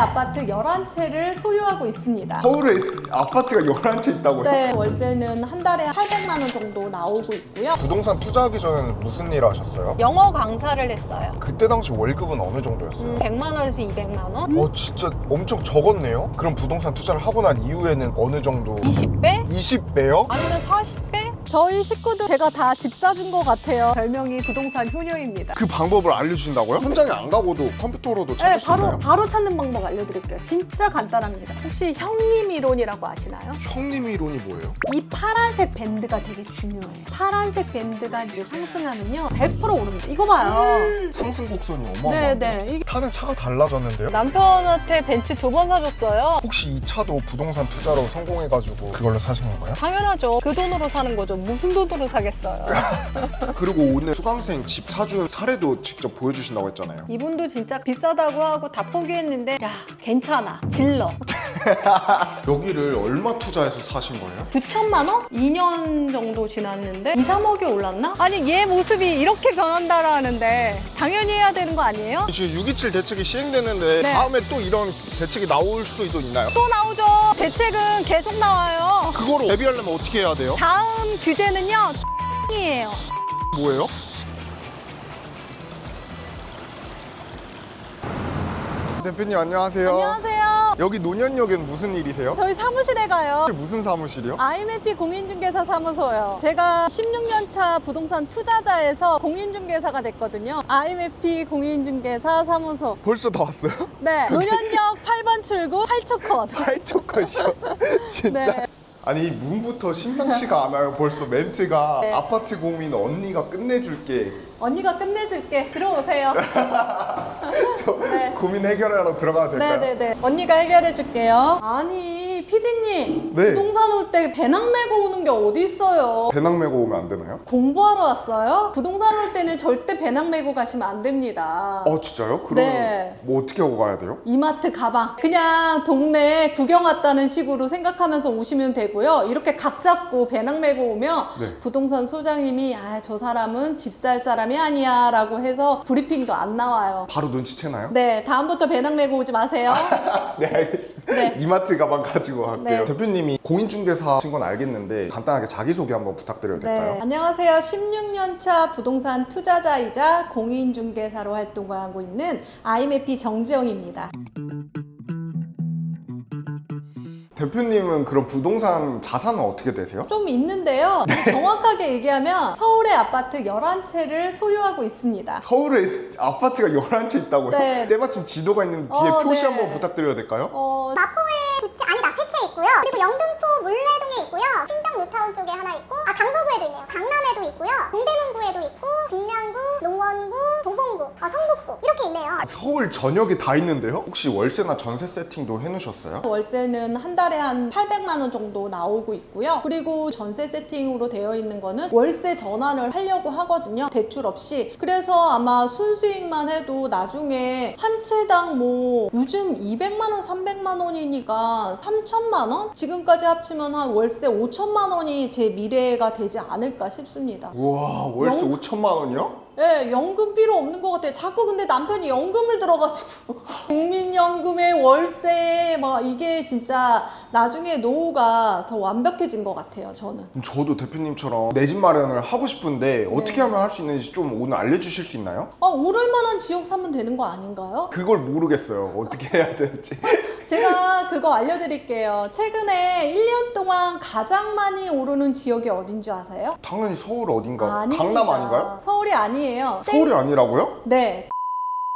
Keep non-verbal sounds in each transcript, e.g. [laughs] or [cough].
아파트 11채를 소유하고 있습니다. 서울에 아파트가 11채 있다고요? 네, 월세는 한 달에 800만 원 정도 나오고 있고요. 부동산 투자하기 전에는 무슨 일 하셨어요? 영어 강사를 했어요. 그때 당시 월급은 어느 정도였어요? 100만 원에서 200만 원? 어 진짜 엄청 적었네요. 그럼 부동산 투자를 하고 난 이후에는 어느 정도? 20배? 20배요? 아니면 40배? 저희 식구들 제가 다 집 사준 것 같아요. 별명이 부동산 효녀입니다. 그 방법을 알려주신다고요? 현장에 안 가고도 컴퓨터로도 찾을 네, 수 바로 있나요? 바로 찾는 방법 알려드릴게요. 진짜 간단합니다. 혹시 형님 이론이라고 아시나요? 형님 이론이 뭐예요? 이 파란색 밴드가 되게 중요해요. 파란색 밴드가 이제 상승하면요, 100% 오릅니다. 이거 봐요. 상승 곡선이 네, 어마어마한데 네. 이게 타는 차가 달라졌는데요? 남편한테 벤츠 두 번 사줬어요. 혹시 이 차도 부동산 투자로 성공해가지고 그걸로 사신 건가요? 당연하죠. 그 돈으로 사는 거죠. 무슨 돈으로 사겠어요. [laughs] 그리고 오늘 수강생 집 사준 사례도 직접 보여주신다고 했잖아요. 이분도 진짜 비싸다고 하고 다 포기했는데, 야, 괜찮아. 질러. [laughs] 여기를 얼마 투자해서 사신 거예요? 9천만 원? 2년 정도 지났는데 2, 3억이 올랐나? 아니 얘 모습이 이렇게 변한다라 하는데 당연히 해야 되는 거 아니에요? 지금 627 대책이 시행되는데 네. 다음에 또 이런 대책이 나올 수도 있나요? 또 나오죠. 대책은 계속 나와요. 그거로 대비하려면 어떻게 해야 돼요? 다음 규제는요. 이에요. 뭐예요? 대표님 안녕하세요. 안녕하세요. 여기 논현역엔 무슨 일이세요? 저희 사무실에 가요. 무슨 사무실이요? IMP 공인중개사 사무소요. 제가 16년 차 부동산 투자자에서 공인중개사가 됐거든요. IMP 공인중개사 사무소. 벌써 다 왔어요? 네. [laughs] 노년역 8번 출구 8초 컷. 팔초컷이요. 진짜. 네. 아니 이 문부터 심상치가 않아요. 벌써 멘트가 네. 아파트 고민 언니가 끝내줄게. 언니가 끝내줄게. 들어오세요. [laughs] 저 네. 고민 해결하러 들어가도 될까요? 네네네. 언니가 해결해 줄게요. 아니, 피디님. 네. 부동산 올 때 배낭 메고 오는 게 어디 있어요? 배낭 메고 오면 안 되나요? 공부하러 왔어요? 부동산 올 때는 절대 배낭 메고 가시면 안 됩니다. 어 진짜요? 그럼 네. 뭐 어떻게 하고 가야 돼요? 이마트 가방. 그냥 동네 구경 왔다는 식으로 생각하면서 오시면 되고요. 이렇게 각 잡고 배낭 메고 오면 네. 부동산 소장님이 아, 저 사람은 집 살 사람이 아니야 라고 해서 브리핑도 안 나와요. 바로 눈치채나요? 네, 다음부터 배낭 메고 오지 마세요. [laughs] 네 알겠습니다. 네. 이마트 가방 가지고 갈게요. 네. 대표님이 공인중개사신 건 알겠는데 간단하게 자기소개 한번 부탁드려도 될까요? 네, 안녕하세요. 16년차 부동산 투자자이자 공인중개사로 활동하고 있는 IMF 정지영입니다. 대표님은 그럼 부동산 자산은 어떻게 되세요? 좀 있는데요. 정확하게 얘기하면 서울의 아파트 11채를 소유하고 있습니다. 서울에 아파트가 11채 있다고요? 네. 때마침 지도가 있는 뒤에 어, 표시 네. 한번 부탁드려도 될까요? 어, 마포에 두 채 아니다 세 채 있고요. 그리고 영등포 물레동에 있고요. 신정 뉴타운 쪽에 하나 있고 아 강서구에도 있네요. 강남에도 있고요. 동대문구에도 있고 중량구, 농원구, 도봉구, 아 성북구 이렇게 있네요. 서울 전역에 다 있는데요? 혹시 월세나 전세 세팅도 해놓으셨어요? 월세는 한 달에 한 800만 원 정도 나오고 있고요. 그리고 전세 세팅으로 되어 있는 거는 월세 전환을 하려고 하거든요. 대출 없이. 그래서 아마 순수익만 해도 나중에 한 채당 뭐 요즘 200만 원, 300만 원이니까 3천만 원? 지금까지 합치면 한 월세 5천만 원이 제 미래가 되지 않을까 싶습니다. 우와 월세 영- 5천만 원이요? 예, 연금 필요 없는 것 같아요. 자꾸 근데 남편이 연금을 들어가지고 [laughs] 국민연금의 월세 막 이게 진짜 나중에 노후가 더 완벽해진 것 같아요. 저는. 저도 대표님처럼 내 집 마련을 하고 싶은데 네. 어떻게 하면 할 수 있는지 좀 오늘 알려주실 수 있나요? 아, 오를 만한 지역 사면 되는 거 아닌가요? 그걸 모르겠어요. 어떻게 해야 될지. [laughs] 제가 그거 알려드릴게요. 최근에 1년 동안 가장 많이 오르는 지역이 어딘 줄 아세요? 당연히 서울 어딘가 아닙니다. 강남 아닌가요? 서울이 아니에요. 서울이 아니라고요? 네.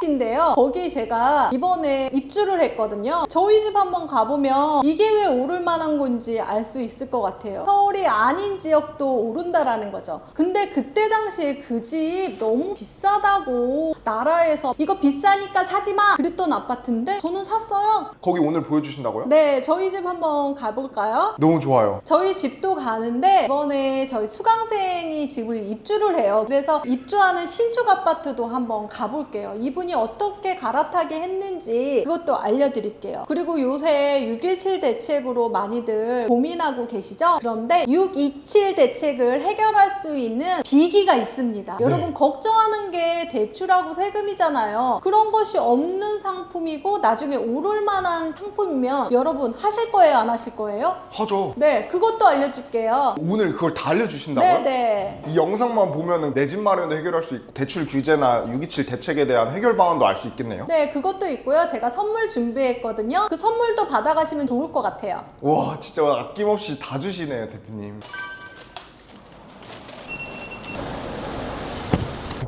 인데요. 거기 제가 이번에 입주를 했거든요. 저희 집 한번 가보면 이게 왜 오를 만한 건지 알 수 있을 것 같아요. 서울이 아닌 지역도 오른다라는 거죠. 근데 그때 당시에 그 집 너무 비싸다고 나라에서 이거 비싸니까 사지 마 그랬던 아파트인데 저는 샀어요. 거기 오늘 보여주신다고요? 네, 저희 집 한번 가볼까요? 너무 좋아요. 저희 집도 가는데 이번에 저희 수강생이 집을 입주를 해요. 그래서 입주하는 신축 아파트도 한번 가볼게요. 이분이 어떻게 갈아타게 했는지 그것도 알려드릴게요. 그리고 요새 617 대책으로 많이들 고민하고 계시죠? 그런데 627 대책을 해결할 수 있는 비기가 있습니다. 여러분 걱정하는 게 대출하고 세금이잖아요. 그런 것이 없는 상품이고 나중에 오를 만한 상품이면 여러분 하실 거예요, 안 하실 거예요? 하죠. 네, 그것도 알려줄게요. 오늘 그걸 다 알려주신다고요? 네, 네. 이 영상만 보면은 내 집 마련도 해결할 수 있고 대출 규제나 627 대책에 대한 해결 방안도 알 수 있겠네요. 네, 그것도 있고요. 제가 선물 준비했거든요. 그 선물도 받아가시면 좋을 것 같아요. 와 진짜 아낌없이 다 주시네요 대표님.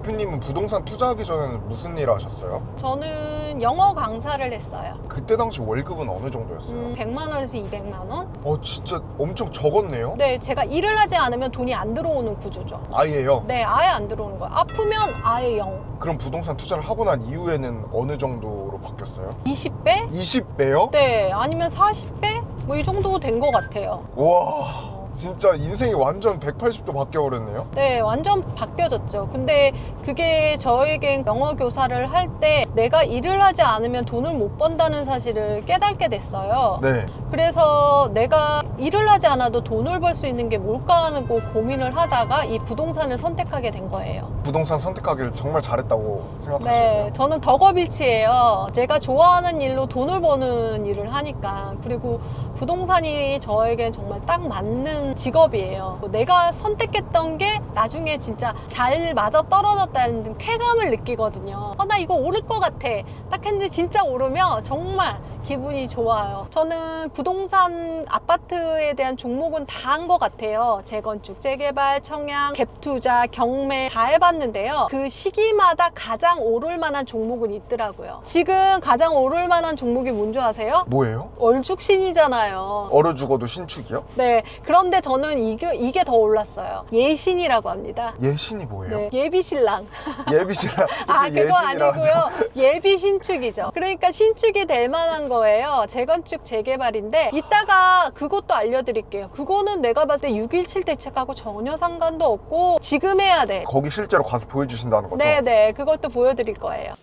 대표님은 부동산 투자하기 전에는 무슨 일 하셨어요? 저는 영어 강사를 했어요. 그때 당시 월급은 어느 정도였어요? 음, 100만 원에서 200만 원? 어 진짜 엄청 적었네요. 네, 제가 일을 하지 않으면 돈이 안 들어오는 구조죠. 아예요. 네, 아예 안 들어오는 거예요. 아프면 아예 0. 그럼 부동산 투자를 하고 난 이후에는 어느 정도로 바뀌었어요? 20배? 20배요? 네, 아니면 40배? 뭐 이 정도 된 것 같아요. 와 진짜 인생이 완전 180도 바뀌어버렸네요. 네, 완전 바뀌어졌죠. 근데 그게 저에겐 영어 교사를 할 때 내가 일을 하지 않으면 돈을 못 번다는 사실을 깨닫게 됐어요. 네. 그래서 내가 일을 하지 않아도 돈을 벌 수 있는 게 뭘까 하고 고민을 하다가 이 부동산을 선택하게 된 거예요. 부동산 선택하기를 정말 잘했다고 네, 생각하시네요. 저는 덕업일치예요. 제가 좋아하는 일로 돈을 버는 일을 하니까. 그리고 부동산이 저에겐 정말 딱 맞는 직업이에요. 내가 선택했던 게 나중에 진짜 잘 맞아 떨어졌다는 쾌감을 느끼거든요. 어, 나 이거 오를 것 같아. 딱 했는데 진짜 오르면 정말 기분이 좋아요. 저는 부동산 아파트에 대한 종목은 다 한 것 같아요. 재건축, 재개발, 청약, 갭투자, 경매 다 해봤는데요. 그 시기마다 가장 오를 만한 종목은 있더라고요. 지금 가장 오를 만한 종목이 뭔지 아세요? 뭐예요? 얼죽신이잖아요. 얼어 죽어도 신축이요? 네. 그런데 저는 이게, 이게 더 올랐어요. 예신이라고 합니다. 예신이 뭐예요? 네. 예비신랑. 예비신라. [laughs] 아, 그거 예신이라. 아니고요. 예비 신축이죠. 그러니까 신축이 될 만한 거 예요. 재건축, 재개발인데 이따가 그것도 알려드릴게요. 그거는 내가 봤을 때 617 대책하고 전혀 상관도 없고 지금 해야 돼. 거기 실제로 가서 보여주신다는 거죠? 네네. 그것도 보여드릴 거예요.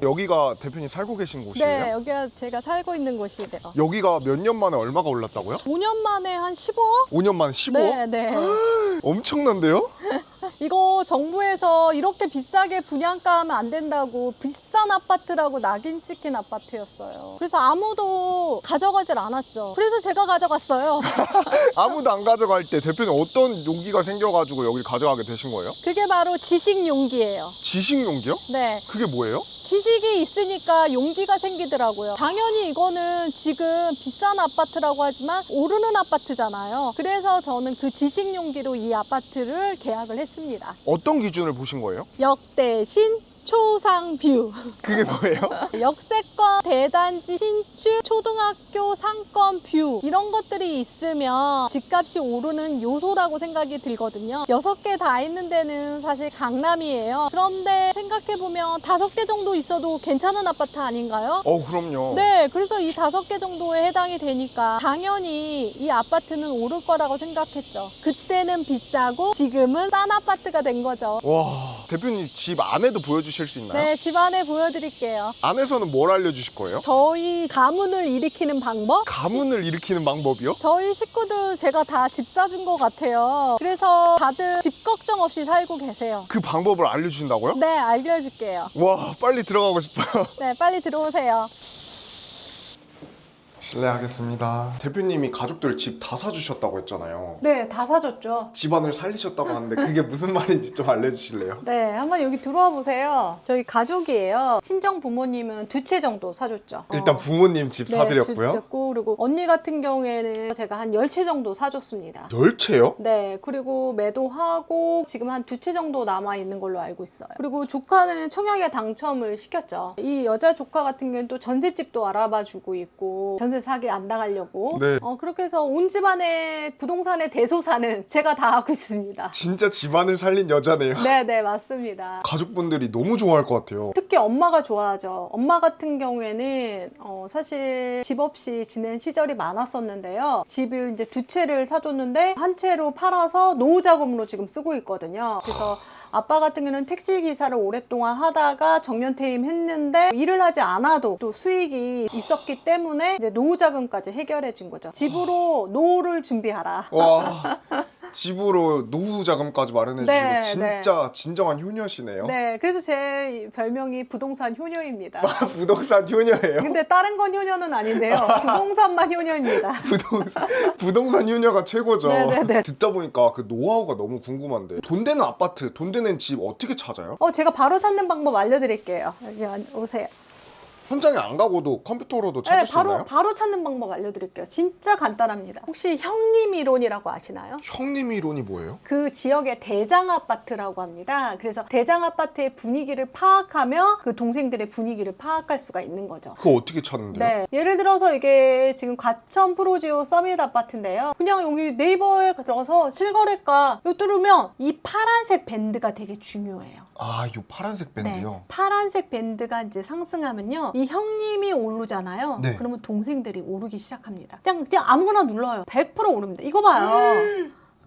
여기가 대표님 살고 계신 곳이에요? 네, 여기가 제가 살고 있는 곳이래요. 여기가 몇 년 만에 얼마가 올랐다고요? 5년 만에 한 15억? 5년 만에 15억? 네, 네. [gasps] 엄청난데요? [laughs] 이거 정부에서 이렇게 비싸게 분양가 하면 안 된다고 비싼 아파트라고 낙인 찍힌 아파트였어요. 그래서 아무도 가져가질 않았죠. 그래서 제가 가져갔어요. [laughs] 아무도 안 가져갈 때 대표님 어떤 용기가 생겨가지고 여기 가져가게 되신 거예요? 그게 바로 지식 용기예요. 지식 용기요? 네. 그게 뭐예요? 지식이 있으니까 용기가 생기더라고요. 당연히 이거는 지금 비싼 아파트라고 하지만 오르는 아파트잖아요. 그래서 저는 그 지식 용기로 이 아파트를 계약을 했습니다. 어떤 기준을 보신 거예요? 역대신 초상 뷰. 그게 뭐예요? [laughs] 역세권, 대단지, 신축, 초등학교 상권 뷰 이런 것들이 있으면 집값이 오르는 요소라고 생각이 들거든요. 여섯 개 다 있는 데는 사실 강남이에요. 그런데 생각해보면 다섯 개 정도 있어도 괜찮은 아파트 아닌가요? 어 그럼요 네, 그래서 이 다섯 개 정도에 해당이 되니까 당연히 이 아파트는 오를 거라고 생각했죠. 그때는 비싸고 지금은 싼 아파트가 된 거죠. 와 대표님 집 안에도 보여주 실 수 있나요? 네, 집 안에 보여드릴게요. 안에서는 뭘 알려주실 거예요? 저희 가문을 일으키는 방법? 가문을 일으키는 방법이요? 저희 식구들 제가 다 집 사준 것 같아요. 그래서 다들 집 걱정 없이 살고 계세요. 그 방법을 알려주신다고요? 네, 알려줄게요. 와 빨리 들어가고 싶어요 네, 빨리 들어오세요. 실례하겠습니다 대표님이 가족들 집 다 사주셨다고 했잖아요 네, 다 사줬죠. 집안을 살리셨다고 하는데 그게 무슨 말인지 좀 알려주실래요? [laughs] 네, 한번 여기 들어와 보세요. 저희 가족이에요. 친정 부모님은 두 채 정도 사줬죠. 일단 어. 부모님 집 네, 사드렸고요 두 채, 그리고 언니 같은 경우에는 제가 한 열 채 정도 사줬습니다. 열 채요? 네, 그리고 매도하고 지금 한 두 채 정도 남아 있는 걸로 알고 있어요. 그리고 조카는 청약에 당첨을 시켰죠. 이 여자 조카 같은 경우는 또 전셋집도 알아봐 주고 있고 전세 사기 안 당하려고. 네. 어, 그렇게 해서 온 집안의 부동산의 대소사는 [laughs] 제가 다 하고 있습니다. 진짜 집안을 살린 여자네요 네, 네, 맞습니다. 가족분들이 너무 좋아할 것 같아요 특히 엄마가 좋아하죠. 엄마 같은 경우에는 어, 사실 집 없이 지낸 시절이 많았었는데요. 집을 이제 두 채를 사줬는데 한 채로 팔아서 노후 자금으로 지금 쓰고 있거든요. 그래서 아빠 같은 경우는 택시 기사를 오랫동안 하다가 정년 퇴임 했는데 일을 하지 않아도 또 수익이 있었기 때문에 이제 노후 자금까지 해결해 준 거죠. 집으로 노후를 준비하라. [laughs] 와 집으로 노후 자금까지 마련해 주시고 네, 진짜 진정한 효녀시네요. 네, 그래서 제 별명이 부동산 효녀입니다. 부동산 효녀예요. 근데 다른 건 효녀는 아닌데요. [laughs] 부동산만 효녀입니다. 부동산 부동산 효녀가 최고죠. 네네네. 듣다 보니까 그 노하우가 너무 궁금한데 돈 되는 아파트, 돈 되는 집 어떻게 찾아요? 어, 제가 바로 찾는 방법 알려드릴게요. 여기 와- 오세요. 현장에 안 가고도 컴퓨터로도 네, 찾을 수 바로 있나요? 바로 찾는 방법 알려드릴게요. 진짜 간단합니다. 혹시 형님 이론이라고 아시나요? 형님 이론이 뭐예요? 그 지역의 대장 아파트라고 합니다. 그래서 대장 아파트의 분위기를 파악하며 그 동생들의 분위기를 파악할 수가 있는 거죠. 그거 어떻게 찾는데요? 네. 예를 들어서 이게 지금 과천 프로지오 서밋 아파트인데요. 그냥 여기 네이버에 들어가서 실거래가 이거 뚫으면 이 파란색 밴드가 되게 중요해요. 아, 이 파란색 밴드요. 네. 파란색 밴드가 이제 상승하면요. 이 형님이 오르잖아요. 네. 그러면 동생들이 오르기 시작합니다. 그냥, 그냥 아무거나 눌러요. 100% 오릅니다. 이거 봐요.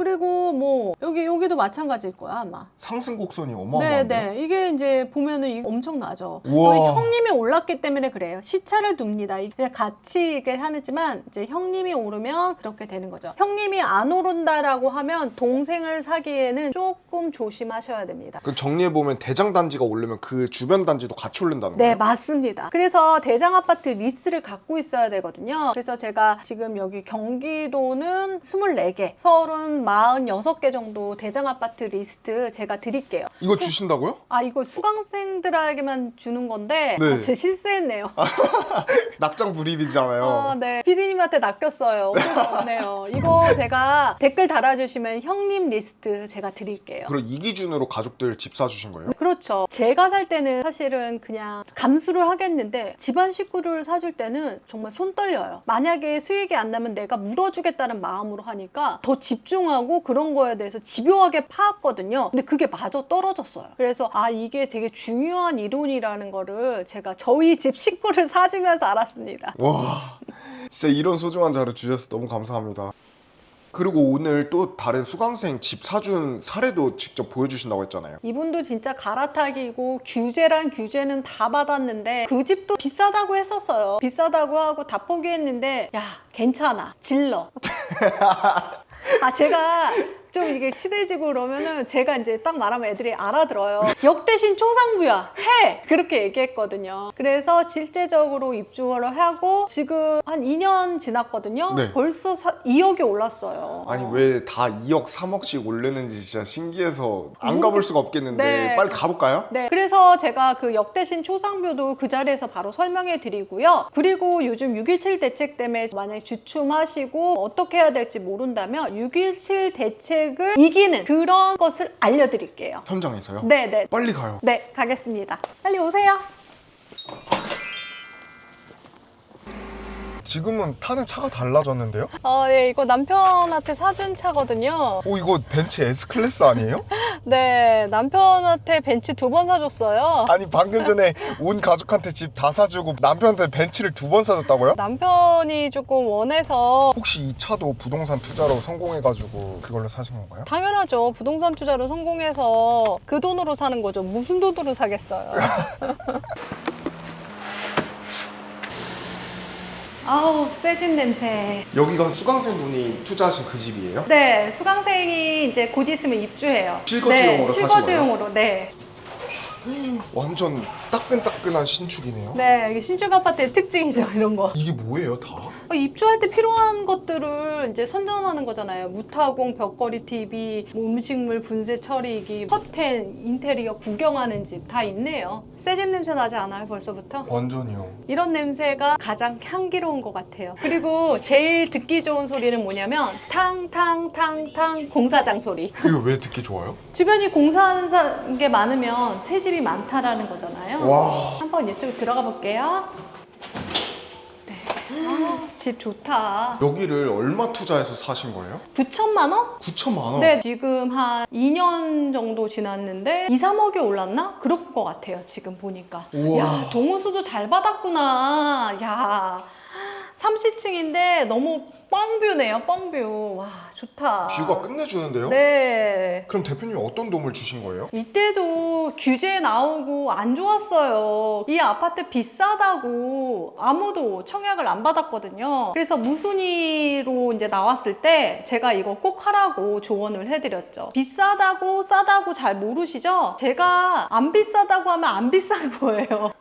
그리고 뭐 여기 여기도 마찬가지일 거야 아마. 상승 곡선이 네, 어마어마한데요. 네. 이게 이제 보면은 엄청나죠. 우와. 여기 형님이 올랐기 때문에 그래요. 시차를 둡니다. 그냥 같이 이게 하지만 이제 형님이 오르면 그렇게 되는 거죠. 형님이 안 오른다라고 하면 동생을 사기에는 조금 조심하셔야 됩니다. 그 정리해 보면 대장 단지가 오르면 그 주변 단지도 같이 오른다는 네, 거예요? 맞습니다. 그래서 대장 아파트 리스트를 갖고 있어야 되거든요. 그래서 제가 지금 여기 경기도는 24개, 서울은 46개 정도 대장 아파트 리스트 제가 드릴게요. 이거 주신다고요? 아, 이거 수강생들에게만 주는 건데 네. 아, 제 실수했네요. [laughs] 낙장 불입이잖아요. 아, 네. 피디님한테 낚였어요. 어쩔 수 없네요. 이거 제가 댓글 달아주시면 형님 리스트 제가 드릴게요. 그럼 이 기준으로 가족들 집 사주신 거예요? 그렇죠. 제가 살 때는 사실은 그냥 감수를 하겠는데 집안 식구를 사줄 때는 정말 손 떨려요. 만약에 수익이 안 나면 내가 물어주겠다는 마음으로 하니까 더 집중하고 그런 거에 대해서 집요하게 파았거든요. 근데 그게 마저 떨어졌어요. 그래서 아 이게 되게 중요한 이론이라는 거를 제가 저희 집 식구를 사주면서 알았습니다. 와, 진짜 이런 소중한 자료 주셔서 너무 감사합니다. 그리고 오늘 또 다른 수강생 집 사준 사례도 직접 보여주신다고 했잖아요. 이분도 진짜 갈아타기고 규제란 규제는 다 받았는데 그 집도 비싸다고 했었어요. 비싸다고 하고 다 포기했는데 야 괜찮아 질러. [laughs] 아 제가 좀 이게 치대지고 그러면은 제가 이제 딱 말하면 애들이 알아들어요. 역 대신 초상부야 해 그렇게 얘기했거든요. 그래서 실제적으로 입주를 하고 지금 한 2년 지났거든요. 네. 벌써 사, 2억이 올랐어요. 아니 왜 다 2억, 3억씩 오르는지 진짜 신기해서 안 가볼 수가 없겠는데 네. 빨리 가볼까요? 네, 그래서 제가 그 역 대신 초상표도 그 자리에서 바로 설명해 드리고요. 그리고 요즘 6.17 대책 때문에 만약에 주춤하시고 어떻게 해야 될지 모른다면 6.17 대책 을 이기는 그런 것을 알려드릴게요. 현장에서요? 네, 네. 빨리 가요. 네, 가겠습니다. 빨리 오세요. 지금은 타는 차가 달라졌는데요? 어, 네, 이거 남편한테 사준 차거든요. 오 이거 벤츠 S 클래스 아니에요? [laughs] 네, 남편한테 벤츠 두 번 사줬어요. 아니 방금 전에 온 가족한테 집 다 사주고 남편한테 벤츠를 두 번 사줬다고요? 남편이 조금 원해서 혹시 이 차도 부동산 투자로 성공해가지고 그걸로 사신 건가요? 당연하죠. 부동산 투자로 성공해서 그 돈으로 사는 거죠. 무슨 돈으로 사겠어요. [laughs] 아우, 세진 냄새. 여기가 수강생 분이 투자하신 그 집이에요? 네, 수강생이 이제 곧 있으면 입주해요. 실거주용으로 네, 사신 실거주용으로, 네. 완전 따끈따끈한 신축이네요. 네, 이게 신축 아파트의 특징이죠, 이런 거. 이게 뭐예요 다? 어, 입주할 때 필요한 것들을 이제 선정하는 거잖아요. 무타공, 벽걸이 TV, 뭐 음식물 분쇄 처리기, 커튼, 인테리어 구경하는 집 다 있네요. 새집 냄새 나지 않아요, 벌써부터? 완전히요. 이런 냄새가 가장 향기로운 것 같아요. 그리고 제일 듣기 좋은 소리는 뭐냐면 탕탕탕탕 공사장 소리. 이거 왜 듣기 좋아요? 주변이 공사하는 사- 게 많으면 새 집이 많다라는 거잖아요. 와 한번 이쪽에 들어가 볼게요. 네. 아, 집 좋다. 여기를 얼마 투자해서 사신 거예요? 9천만 원? 9천만 원. 네, 지금 한 2년 정도 지났는데 2, 3억이 올랐나? 그럴 것 같아요, 지금 보니까. 우와. 야, 동호수도 잘 받았구나. 야. 30층인데 너무 뻥뷰네요, 뻥뷰. 와, 좋다. 뷰가 끝내주는데요? 네. 그럼 대표님 어떤 도움을 주신 거예요? 이때도 규제 나오고 안 좋았어요. 이 아파트 비싸다고 아무도 청약을 안 받았거든요. 그래서 무순위로 이제 나왔을 때 제가 이거 꼭 하라고 조언을 해드렸죠. 비싸다고 싸다고 잘 모르시죠? 제가 안 비싸다고 하면 안 비싼 [laughs] 거예요.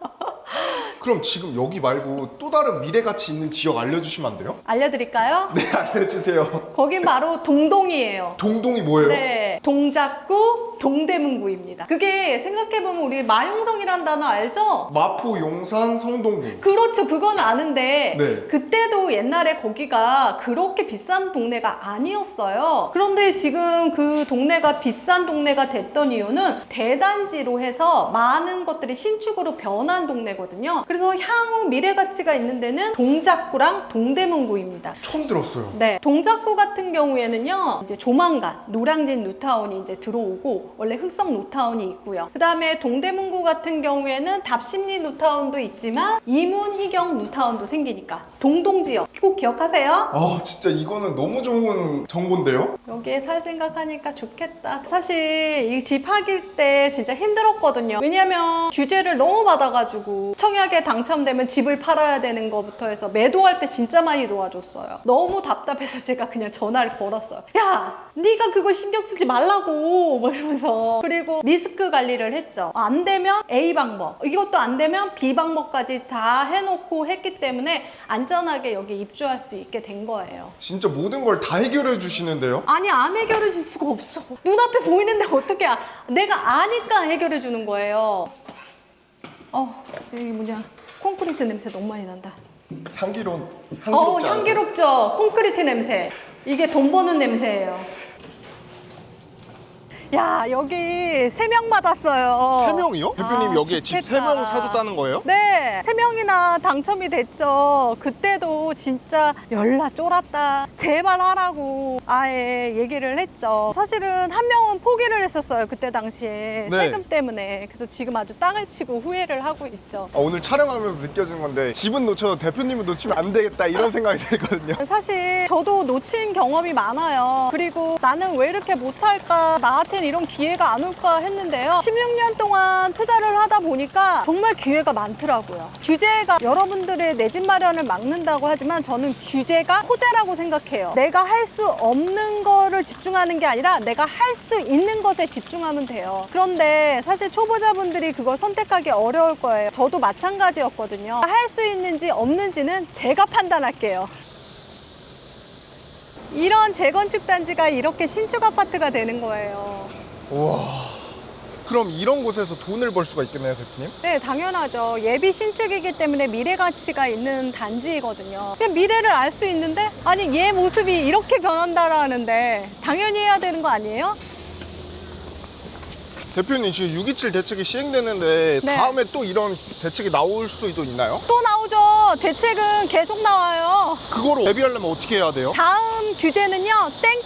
그럼 지금 여기 말고 또 다른 미래 가치 있는 지역 알려주시면 안 돼요? 알려드릴까요? [laughs] 네, 알려주세요. 거긴 바로 동동이에요. 동동이 뭐예요? 네, 동작구, 동대문구입니다. 그게 생각해보면 우리 마용성이란 단어 알죠? 마포, 용산, 성동구. 그렇죠. 그건 아는데 네. 그때도 옛날에 거기가 그렇게 비싼 동네가 아니었어요. 그런데 지금 그 동네가 비싼 동네가 됐던 이유는 대단지로 해서 많은 것들이 신축으로 변한 동네거든요. 그래서 향후 미래 가치가 있는 데는 동작구랑 동대문구입니다. 처음 들었어요. 네, 동작구 같은 경우에는요, 이제 조만간 노량진 뉴타운이 이제 들어오고 원래 흑성 뉴타운이 있고요. 그 다음에 동대문구 같은 경우에는 답심리 뉴타운도 있지만 이문희경 뉴타운도 생기니까 동동 지역 꼭 기억하세요. 아, 진짜 이거는 너무 좋은 정보인데요? 여기에 살 생각하니까 좋겠다. 사실 이 집 하길 때 진짜 힘들었거든요. 왜냐면 규제를 너무 받아가지고 청약에 당첨되면 집을 팔아야 되는 거부터 해서 매도할 때 진짜 많이 도와줬어요. 너무 답답해서 제가 그냥 전화를 걸었어요. 야, 네가 그거 신경 쓰지 말라고 뭐 이러면서 그리고 리스크 관리를 했죠. 안 되면 A 방법, 이것도 안 되면 B 방법까지 다 해놓고 했기 때문에 안전하게 여기 입주할 수 있게 된 거예요. 진짜 모든 걸 다 해결해 주시는데요? 아니 안 해결해 줄 수가 없어 눈앞에 보이는데 어떻게 아, 내가 아니까 해결해 주는 거예요 어 여기 뭐냐 콘크리트 냄새 너무 많이 난다 향기로, 어 향기롭지 않으세요? 향기롭죠 콘크리트 냄새 이게 돈 버는 냄새예요 야 여기 세 명 받았어요 세 명이요? 대표님 아, 여기에 집 세 좋겠다. 명 사줬다는 거예요? 네, 세 명이나 당첨이 됐죠. 그때도 진짜 열나 쫄았다. 제발 하라고 아예 얘기를 했죠. 사실은 한 명은 포기를 했었어요. 그때 당시에 네. 세금 때문에. 그래서 지금 아주 땅을 치고 후회를 하고 있죠. 아, 오늘 촬영하면서 느껴지는 건데 집은 놓쳐도 대표님은 놓치면 안 되겠다 이런 생각이 들거든요. 사실 저도 놓친 경험이 많아요. 그리고 나는 왜 이렇게 못할까? 나한테 는 이런 기회가 안 올까 했는데요. 16년 동안 투자를 하다 보니까 정말 기회가 많더라고요. 규제가 여러분들의 내 집 마련을 막는다고 하지만 저는 규제가 호재라고 생각해요. 내가 할 수 없는 거를 집중하는 게 아니라 내가 할 수 있는 것에 집중하면 돼요. 그런데 사실 초보자분들이 그걸 선택하기 어려울 거예요. 저도 마찬가지였거든요. 할 수 있는지 없는지는 제가 판단할게요. 이런 재건축 단지가 이렇게 신축 아파트가 되는 거예요. 우와. 그럼 이런 곳에서 돈을 벌 수가 있겠네요, 대표님? 네, 당연하죠. 예비 신축이기 때문에 미래 가치가 있는 단지이거든요. 그냥 미래를 알 수 있는데, 아니, 얘 모습이 이렇게 변한다라는데, 당연히 해야 되는 거 아니에요? 대표님 지금 627 대책이 시행되는데 네. 다음에 또 이런 대책이 나올 수도 있나요? 또 나오죠. 대책은 계속 나와요. 그거로 대비하려면 어떻게 해야 돼요? 다음 규제는요,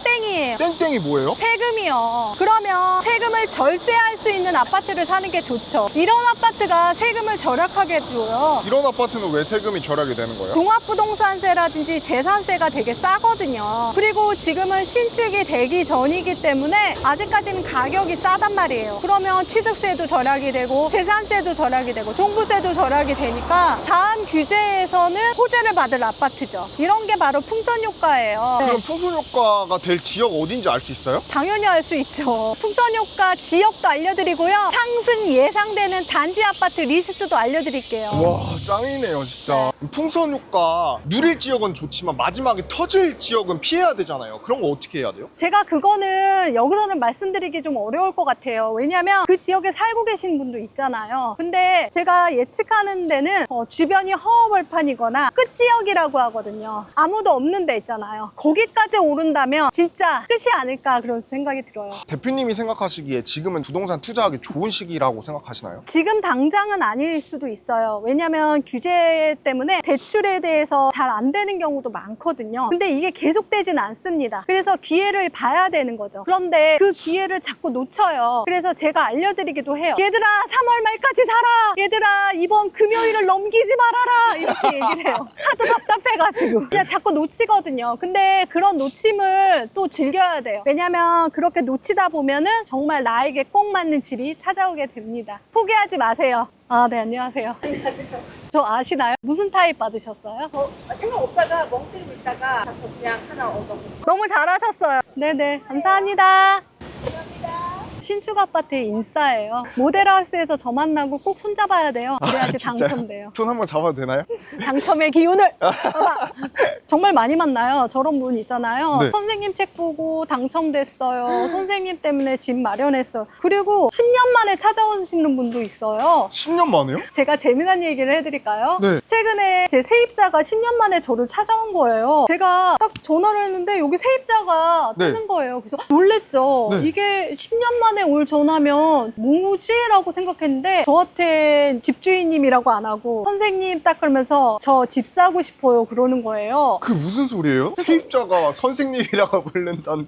땡땡이에요. 땡땡이 뭐예요? 세금이요. 그러면 세금을 절세할 수 있는 아파트를 사는 게 좋죠. 이런 아파트가 세금을 절약하게 해줘요. 이런 아파트는 왜 세금이 절약이 되는 거예요? 종합부동산세라든지 재산세가 되게 싸거든요. 그리고 지금은 신축이 되기 전이기 때문에 아직까지는 가격이 싸단 말이에요. 그러면 취득세도 절약이 되고 재산세도 절약이 되고 종부세도 절약이 되니까 다음 규제에서는 호재를 받을 아파트죠. 이런 게 바로 풍선 효과예요. 그럼 풍선 효과가 될 지역 어딘지 알 수 있어요? 당연히 알 수 있죠. 풍선 효과 지역도 알려드리고요. 상승 예상되는 단지 아파트 리스트도 알려드릴게요. 와 짱이네요 진짜 풍선 효과 누릴 지역은 좋지만 마지막에 터질 지역은 피해야 되잖아요 그런 거 어떻게 해야 돼요? 제가 그거는 여기서는 말씀드리기 좀 어려울 것 같아요. 왜냐면 그 지역에 살고 계신 분도 있잖아요. 근데 제가 예측하는 데는 어, 주변이 허허벌판이거나 끝지역이라고 하거든요. 아무도 없는 데 있잖아요. 거기까지 오른다면 진짜 끝이 아닐까 그런 생각이 들어요. 대표님이 생각하시기에 지금은 부동산 투자하기 좋은 시기라고 생각하시나요? 지금 당장은 아닐 수도 있어요. 왜냐면 규제 때문에 대출에 대해서 잘 안 되는 경우도 많거든요. 근데 이게 계속되진 않습니다. 그래서 기회를 봐야 되는 거죠. 그런데 그 기회를 자꾸 놓쳐요. 그래서 제가 알려드리기도 해요. 얘들아, 3월 말까지 살아! 얘들아, 이번 금요일을 넘기지 말아라! 이렇게 얘기를 해요. [laughs] 하도 답답해가지고. 그냥 자꾸 놓치거든요. 근데 그런 놓침을 또 즐겨야 돼요. 왜냐면 그렇게 놓치다 보면은 정말 나에게 꼭 맞는 집이 찾아오게 됩니다. 포기하지 마세요. 아, 네, 안녕하세요. 안녕하세요. 저 아시나요? 무슨 타입 받으셨어요? 저 생각 없다가 멍 때리고 있다가 가서 그냥 하나 얻어. 너무 잘하셨어요. 네네, 감사합니다. 신축 아파트의 인싸예요. 모델하우스에서 저 만나고 꼭 손잡아야 돼요. 그래야지 진짜요? 당첨돼요. 손 한번 잡아도 되나요? 당첨의 기운을 [laughs] 봐봐. 정말 많이 만나요. 저런 분 있잖아요. 네. 선생님 책 보고 당첨됐어요. 선생님 때문에 집 마련했어요. 그리고 10년 만에 찾아오시는 분도 있어요. 10년 만에요? 제가 재미난 얘기를 해드릴까요? 네. 최근에 제 세입자가 10년 만에 저를 찾아온 거예요. 제가 딱 전화를 했는데 여기 세입자가 네. 뜨는 거예요. 그래서 놀랬죠. 네. 이게 10년 만에 올 전화면 뭐지? 라고 생각했는데 저한테 집주인님이라고 안 하고 선생님 딱 그러면서 저 집 사고 싶어요 그러는 거예요. 그 무슨 소리예요? 세입자가 선생님이라고 부른다는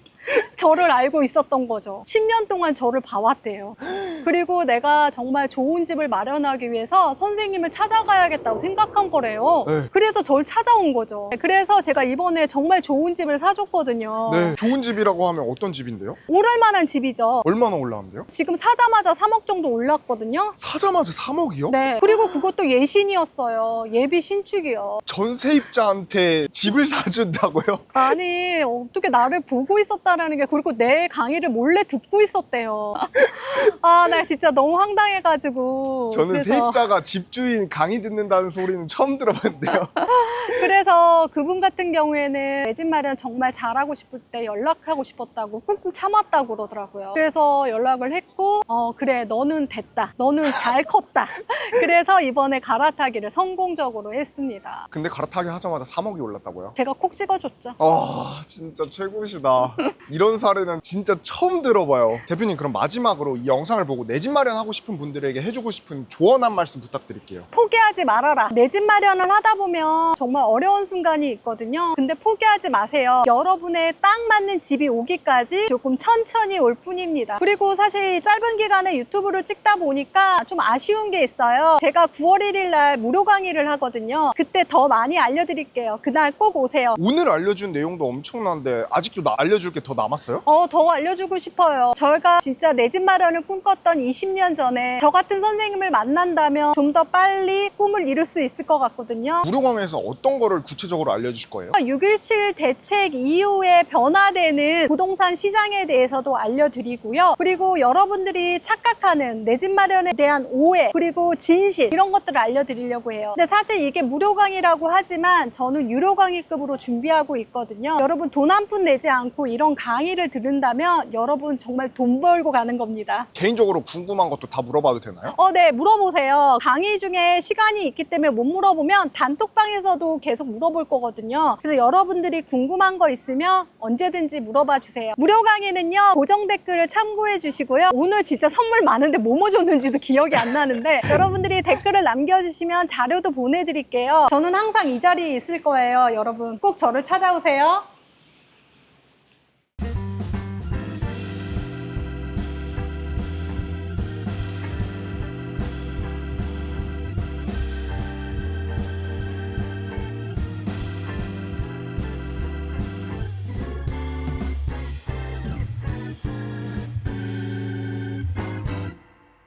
저를 알고 있었던 거죠. 10년 동안 저를 봐왔대요. 그리고 내가 정말 좋은 집을 마련하기 위해서 선생님을 찾아가야겠다고 생각한 거래요. 네. 그래서 저를 찾아온 거죠. 그래서 제가 이번에 정말 좋은 집을 사줬거든요. 네. 좋은 집이라고 하면 어떤 집인데요? 오를 만한 집이죠. 얼마나 올라왔는데요? 지금 사자마자 3억 정도 올랐거든요. 사자마자 3억이요? 네. 그리고 그것도 예신이었어요. 예비 신축이요. 전 세입자한테 집을 [laughs] 사준다고요? 아니, 어떻게 나를 보고 있었다라는 게, 그리고 내 강의를 몰래 듣고 있었대요. [laughs] 아, 나 진짜 너무 황당해가지고. 저는 그래서, 세입자가 집주인 강의 듣는다는 소리는 처음 들어봤는데요. [laughs] 그래서 그분 같은 경우에는 내 집 마련 정말 잘하고 싶을 때 연락하고 싶었다고 꾹꾹 참았다고 그러더라고요. 그래서 연락을 했고, 어, 그래, 너는 됐다. 너는 잘 컸다. [laughs] 그래서 이번에 갈아타기를 성공적으로 했습니다. 근데 갈아타기 하자마자 3억이 올랐다고요? 제가 콕 찍어줬죠. 아 진짜 최고시다 이런 사례는 진짜 처음 들어봐요 대표님 그럼 마지막으로 이 영상을 보고 내 집 마련하고 싶은 분들에게 해주고 싶은 조언 한 말씀 부탁드릴게요 포기하지 말아라. 내 집 마련을 하다 보면 정말 어려운 순간이 있거든요. 근데 포기하지 마세요. 여러분의 딱 맞는 집이 오기까지 조금 천천히 올 뿐입니다. 그리고 사실 짧은 기간에 유튜브를 찍다 보니까 좀 아쉬운 게 있어요. 제가 9월 1일 날 무료 강의를 하거든요. 그때 더 많이 알려드릴게요. 그날 꼭 오세요. 오늘 알려준 내용도 엄청난데 아직도 나 알려줄 게 더 남았어요? 어, 더 알려주고 싶어요. 저희가 진짜 내 집 마련을 꿈꿨던 20년 전에 저 같은 선생님을 만난다면 좀 더 빨리 꿈을 이룰 수 있을 것 같거든요. 무료 강의에서 어떤 거를 구체적으로 알려주실 거예요? 6.17 대책 이후에 변화되는 부동산 시장에 대해서도 알려드리고요. 그리고 여러분들이 착각하는 내 집 마련에 대한 오해, 그리고 진실, 이런 것들을 알려드리려고 해요. 근데 사실 이게 무료 강의라고 하지만 저는 유료 강의급으로 준비하고 있거든요. 여러분 돈 한 푼 내지 않고 이런 강의를 들은다면 여러분 정말 돈 벌고 가는 겁니다. 개인적으로 궁금한 것도 다 물어봐도 되나요? 어, 네, 물어보세요. 강의 중에 시간이 있기 때문에 못 물어보면 단톡방에서도 계속 물어볼 거거든요. 그래서 여러분들이 궁금한 거 있으면 언제든지 물어봐 주세요. 무료 강의는요, 고정 댓글을 참고해 주시고요. 오늘 진짜 선물 많은데 뭐뭐 줬는지도 기억이 안 나는데 [laughs] 여러분들이 댓글을 남겨주시면 자료도 보내드릴게요. 저는 항상 이 자리에 있을 거예요. 여러분 꼭 저를 찾아오세요.